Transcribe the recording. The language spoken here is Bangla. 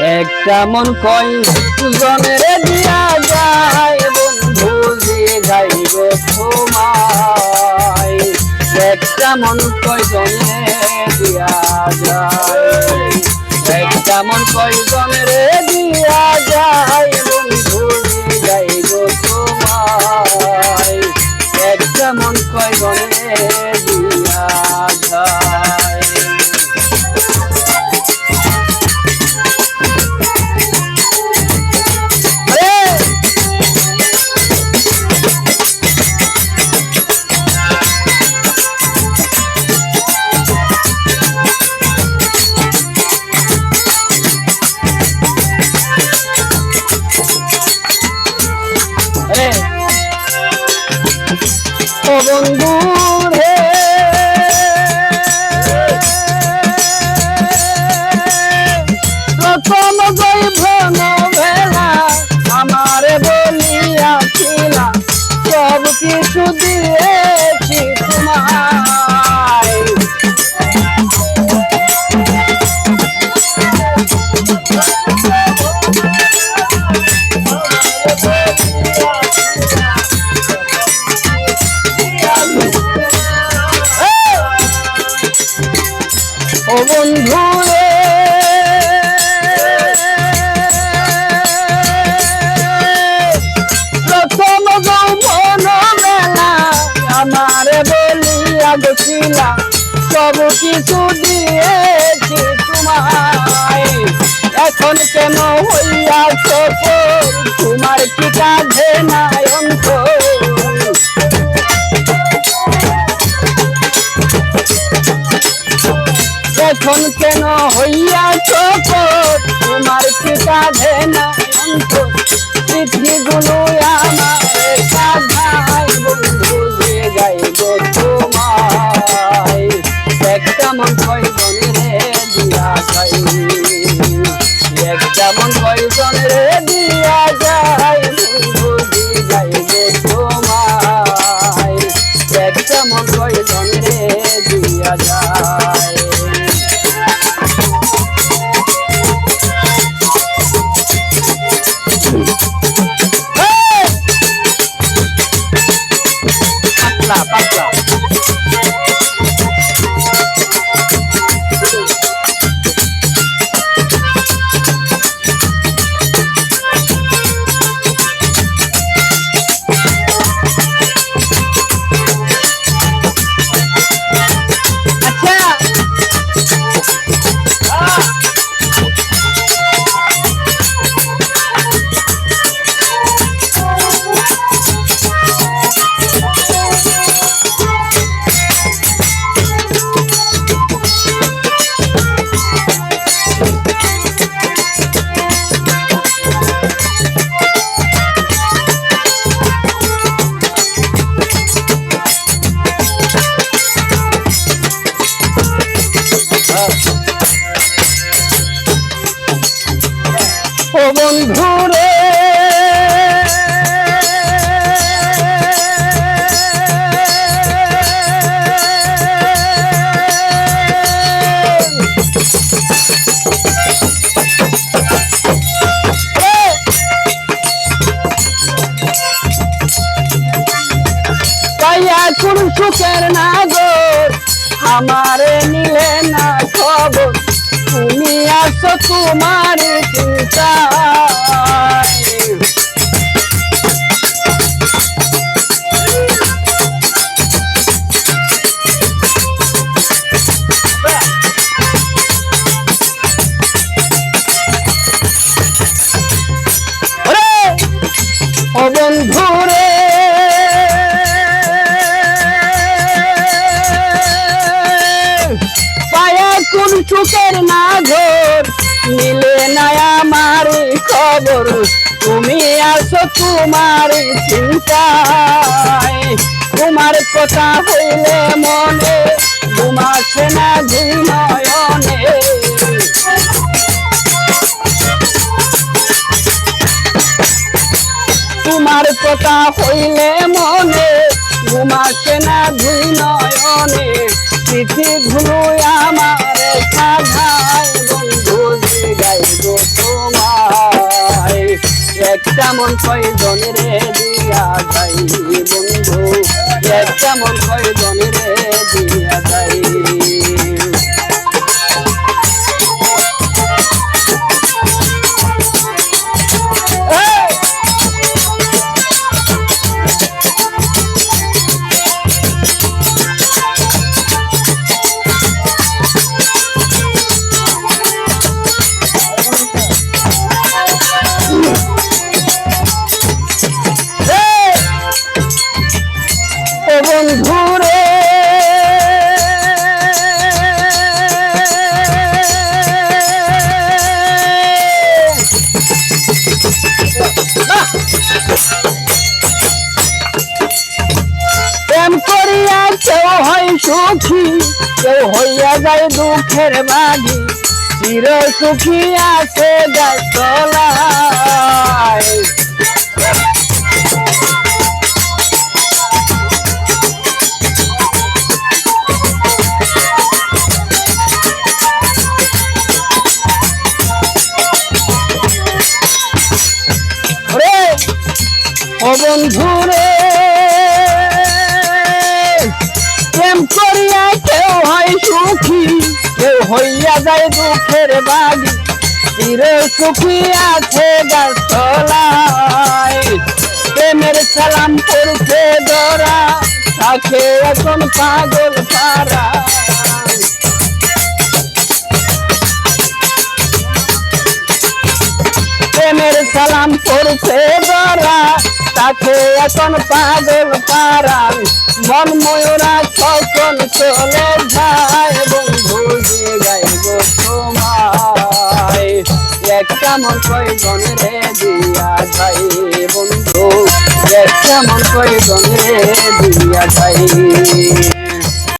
একটা মন কয় দিয়া যায়, বন্ধু যে যাইব তোমায়। একটা মন কয় দিয়া যায়। একটা মন কয় দিয়া কিছু গেছিলা সব কিছু দিয়েছি তোমায়। এখন কেন হইয়া সফল তোমার কি কাঁধে নাই অন্তর? এখন কেন হইয়া চোখর তোমার কি কাঁধে না দিয়া কোন সুখের নাগর? আমারে নিলে না খবর। তুমি আসো তোমার চিন্তায় বন্ধু কোন চুকের না ঘর মিলে না আমার খবর, তুমি আসো তোমার চিন্তায়। তোমার কথা হইলে মনে ঘুমাসে না ঘুময়নে। তোমার কথা হইলে মনে ঘুমাসে না দুই নয়নে চিঠি ধুলো একটা মন কয়জনের দিয়া যাই বন্ধু একটা মন কয়জন সুখী? কেউ হইয়া যায় দুঃখের মাঝি চির সুখী আছে গাছতলায় রে করিয়া কেউ হয় সুখী, কেউ হইয়া যায় দুঃখের বাগি। চির সুখী আছে গাছলায় প্রেমের সালাম করছে দরা থাকে এখন পাগল পারা সালাম করছে দরা তাকে এখন পাগল পারান মন ময়ূরা কখন চলে যায় বন্ধু গাইব তোমায়। একটা মন কয়জন রে দিয়া যাই বন্ধু একটা মন কয়জন রে দিয়া যাই